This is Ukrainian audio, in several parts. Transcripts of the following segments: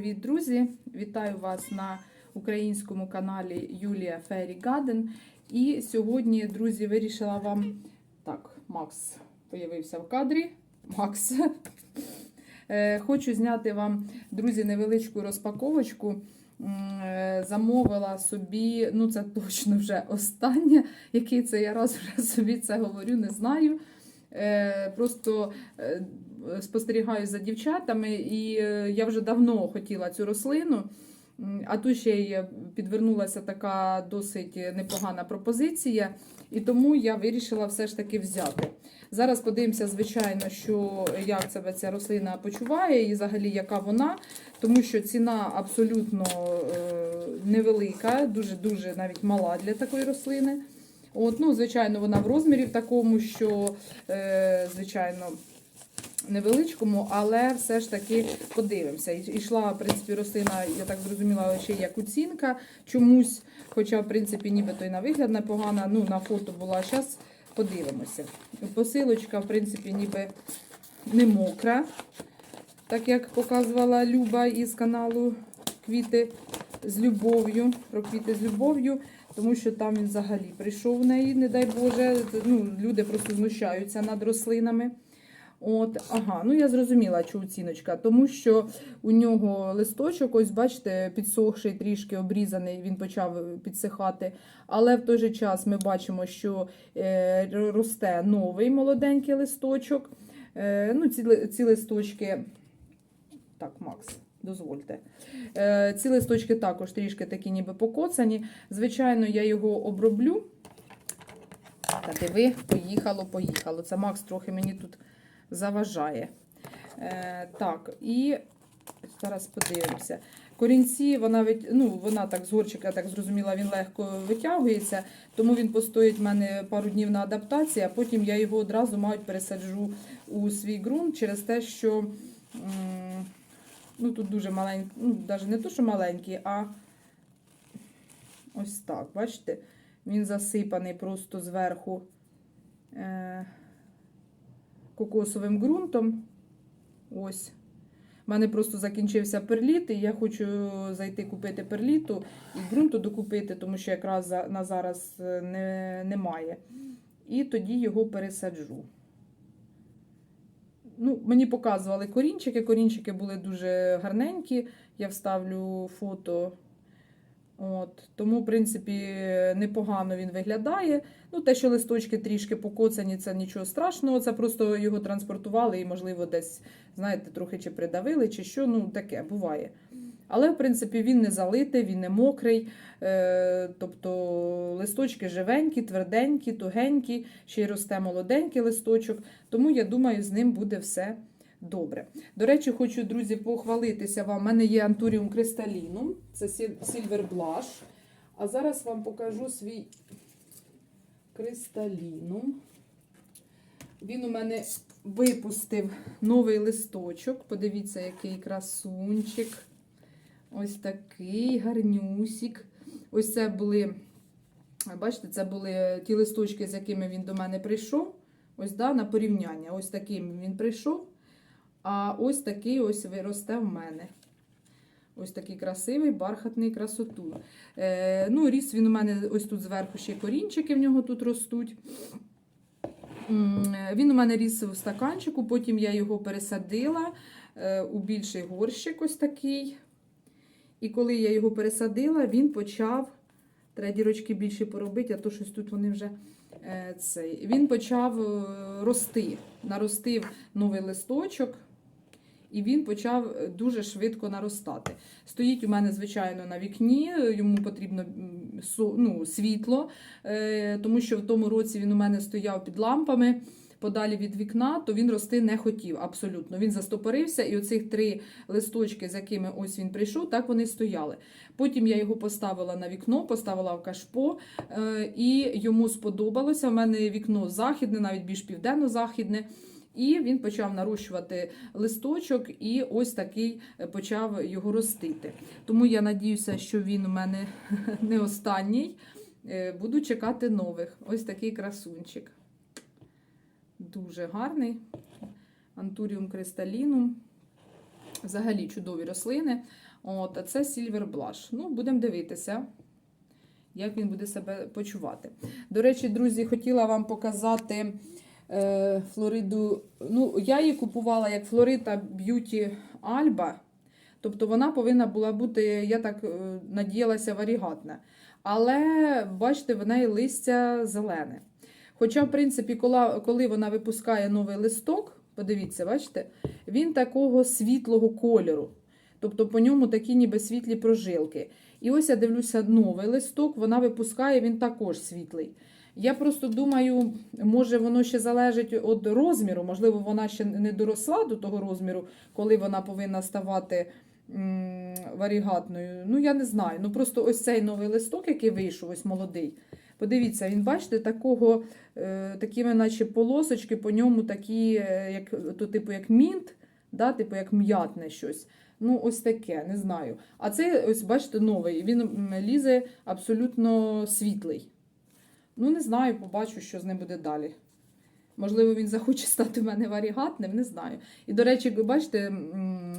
Привіт, друзі! Вітаю вас на українському каналі Юлія Фері Гаден. І сьогодні, друзі, вирішила вам. Так, Макс появився в кадрі. Макс. Е, Хочу зняти вам, друзі, невеличку розпаковочку. Е, Замовила собі, ну це точно вже останнє, який це я раз вже собі це говорю, не знаю. Е, Просто спостерігаю за дівчатами, і е, я вже давно хотіла цю рослину. А тут ще й підвернулася така досить непогана пропозиція, і тому я вирішила все ж таки взяти. Зараз подивимося, звичайно, що як себе ця рослина почуває і взагалі яка вона, тому що ціна абсолютно е, невелика, дуже-дуже навіть мала для такої рослини. От, ну, звичайно, вона в розмірі в такому, що, е, звичайно, невеличкому, але все ж таки подивимося. Ішла, в принципі, рослина, я так зрозуміла, ще як оцінка чомусь, хоча, в принципі, нібито і на вигляд непогана, ну, на фото була. Зараз подивимося. Посилочка, в принципі, ніби не мокра, так як показувала Люба із каналу Квіти з любов'ю, про квіти з любов'ю, тому що там він взагалі прийшов в неї, не дай Боже. Ну, люди просто знущаються над рослинами. От, ага, ну я зрозуміла, що оціночка, тому що у нього листочок, ось бачите, підсохший, трішки обрізаний, він почав підсихати. Але в той же час ми бачимо, що е, росте новий молоденький листочок. Е, ну, ці, ці листочки. Так, Макс, дозвольте. Е, ці листочки також трішки такі ніби покоцані. Звичайно, я його оброблю. Та диви, поїхало, поїхало. Це Макс трохи мені тут заважає. Е, так, і зараз подивимося. Корінці, вона ну, вона так з горчика, я так зрозуміла, він легко витягується, тому він постоїть в мене пару днів на адаптації, а потім я його одразу мабуть, пересаджу у свій ґрунт через те, що ну, тут дуже маленький, ну, навіть не то, що маленький, а ось так, бачите? Він засипаний просто зверху. Е, кокосовим ґрунтом. Ось. У мене просто закінчився перліт, і я хочу зайти купити перліту і ґрунту докупити, тому що якраз на зараз е, не, немає. І тоді його пересаджу. Ну, мені показували корінчики. Корінчики були дуже гарненькі. Я вставлю фото. От, тому, в принципі, непогано він виглядає. Ну, те, що листочки трішки покоцані, це нічого страшного. Це просто його транспортували і, можливо, десь, знаєте, трохи чи придавили, чи що. Ну, таке буває. Але, в принципі, він не залитий, він не мокрий. Е, тобто листочки живенькі, тверденькі, тугенькі, ще й росте молоденький листочок. Тому я думаю, з ним буде все добре. До речі, хочу, друзі, похвалитися вам. У мене є антуріум кристалінум, це Silver Blush. А зараз вам покажу свій кристалінум. Він у мене випустив новий листочок. Подивіться, який красунчик. Ось такий гарнюсік. Ось це були, бачите, це були ті листочки, з якими він до мене прийшов. Ось да, на порівняння. Ось таким він прийшов. А ось такий ось виросте в мене. Ось такий красивий, бархатний красоту. Е, ну, ріс він у мене ось тут зверху ще корінчики в нього тут ростуть. Він у мене ріс в стаканчику, потім я його пересадила е, у більший горщик ось такий. І коли я його пересадила, він почав. Треба дірочки більше поробити, а то щось тут вони вже е, цей. Він почав е, рости. Наростив новий листочок, і він почав е, дуже швидко наростати. Стоїть у мене, звичайно, на вікні, йому потрібно ну, світло, е, тому що в тому році він у мене стояв під лампами. Подалі від вікна, то він рости не хотів абсолютно. Він застопорився, і оцих три листочки, з якими ось він прийшов, так вони стояли. Потім я його поставила на вікно, поставила в кашпо, е, і йому сподобалося. У мене вікно західне, навіть більш південно-західне. І він почав нарощувати листочок, і ось такий е, почав його ростити. Тому я надіюся, що він у мене не останній. Е, Буду чекати нових. Ось такий красунчик. Дуже гарний. Антуріум кристалінум. Взагалі чудові рослини. От, а це Silver Blush. Ну, будемо дивитися, як він буде себе почувати. До речі, друзі, хотіла вам показати Флориду. Ну, я її купувала як Флорида Beauty Alba. Тобто вона повинна була бути, я так е, надіялася, варігатна. Але бачите, в неї листя зелене. Хоча, в принципі, коли, коли вона випускає новий листок, подивіться, бачите, він такого світлого кольору. Тобто по ньому такі ніби світлі прожилки. І ось я дивлюся, новий листок, вона випускає, він також світлий. Я просто думаю, може воно ще залежить від розміру, можливо, вона ще не доросла до того розміру, коли вона повинна ставати варігатною. Ну, я не знаю. Ну просто ось цей новий листок, який вийшов, ось молодий. Подивіться, він, бачите, такого, е, такими, наче полосочки, по ньому такі, е, як, то, типу, як мінт, да, типу, як м'ятне щось. Ну, ось таке, не знаю. А це, ось, бачите, новий. Він лізе абсолютно світлий. Ну, не знаю, побачу, що з ним буде далі. Можливо, він захоче стати в мене варігатним, не знаю. І, до речі, ви бачите,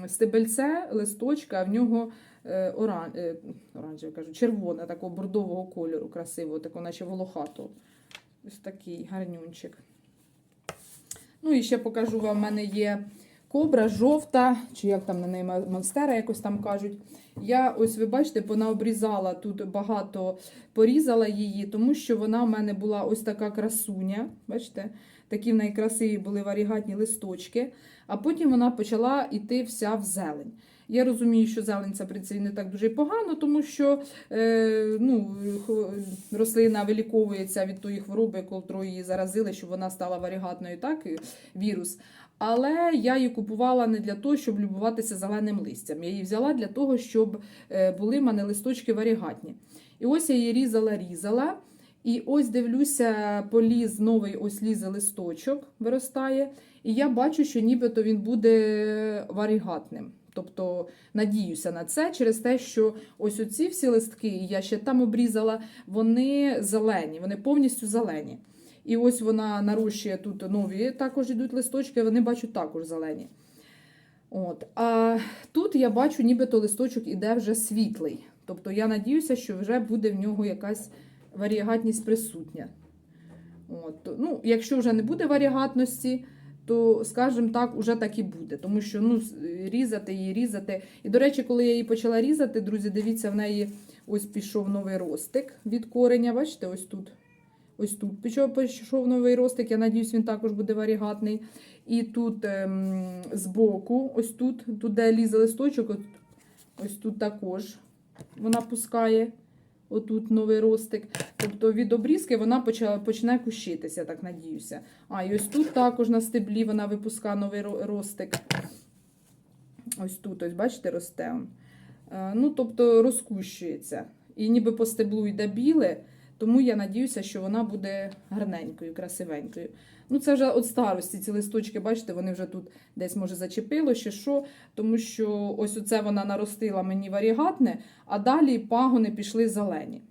стебельце, листочка, в нього е, оран... е, оранжеве, кажу, червоне, такого бордового кольору, красивого, такого, наче волохатого. Ось такий гарнюнчик. Ну, і ще покажу вам, в мене є кобра жовта, чи як там на неї монстера, якось там кажуть. Я ось, ви бачите, понаобрізала тут багато, порізала її, тому що вона в мене була ось така красуня. Бачите, такі в неї красиві були варігатні листочки, а потім вона почала йти вся в зелень. Я розумію, що зелень це принципі не так дуже погано, тому що е, ну, рослина виліковується від тої хвороби, котру її заразили, щоб вона стала варігатною, так, вірус. Але я її купувала не для того, щоб любуватися зеленим листям. Я її взяла для того, щоб е, були в мене листочки варігатні. І ось я її різала, різала. І ось дивлюся, поліз новий ось лізе листочок, виростає. І я бачу, що нібито він буде варігатним. Тобто надіюся на це через те, що ось оці всі листки, я ще там обрізала, вони зелені, вони повністю зелені. І ось вона нарощує тут нові також йдуть листочки, вони бачу також зелені. От. А тут я бачу, нібито листочок іде вже світлий. Тобто я надіюся, що вже буде в нього якась варігатність присутня. От. Ну, якщо вже не буде варігатності, то, скажімо так, уже так і буде. Тому що ну, різати її, різати. І, до речі, коли я її почала різати, друзі, дивіться, в неї ось пішов новий ростик від кореня. Бачите, ось тут. Ось тут пішов, новий ростик, я надіюсь, він також буде варігатний. І тут ем, збоку, ось тут, тут де лізе листочок, от, ось тут також вона пускає. Отут новий ростик. Тобто від обрізки вона почала, почне кущитися, так надіюся. А, і ось тут також на стеблі вона випускає новий ро- ростик. Ось тут, ось, бачите, росте. Е, Ну, тобто розкущується. І ніби по стеблу йде біле, тому я надіюся, що вона буде гарненькою, красивенькою. Ну, це вже від старості. Ці листочки, бачите, вони вже тут десь, може, зачепило, ще що. Тому що ось оце вона наростила мені варігатне, а далі пагони пішли зелені.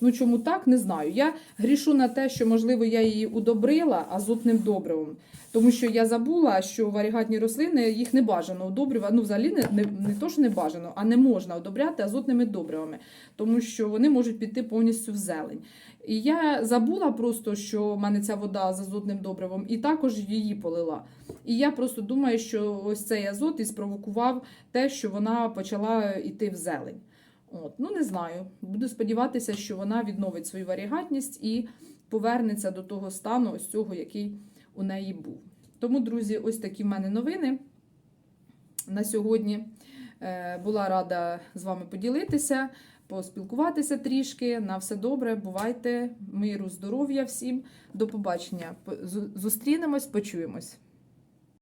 Ну, чому так, не знаю. Я грішу на те, що, можливо, я її удобрила азотним добривом. Тому що я забула, що варігатні рослини їх не бажано удобрювати. Ну, взагалі не, не, не то, що не бажано, а не можна удобряти азотними добривами, тому що вони можуть піти повністю в зелень. І я забула просто, що в мене ця вода з азотним добривом, і також її полила. І я просто думаю, що ось цей азот і спровокував те, що вона почала йти в зелень. От, ну не знаю. Буду сподіватися, що вона відновить свою варігатність і повернеться до того стану, ось цього, який у неї був. Тому, друзі, ось такі в мене новини на сьогодні. Е, Була рада з вами поділитися, поспілкуватися трішки. На все добре. Бувайте, миру, здоров'я всім. До побачення. По- Зустрінемось, почуємось.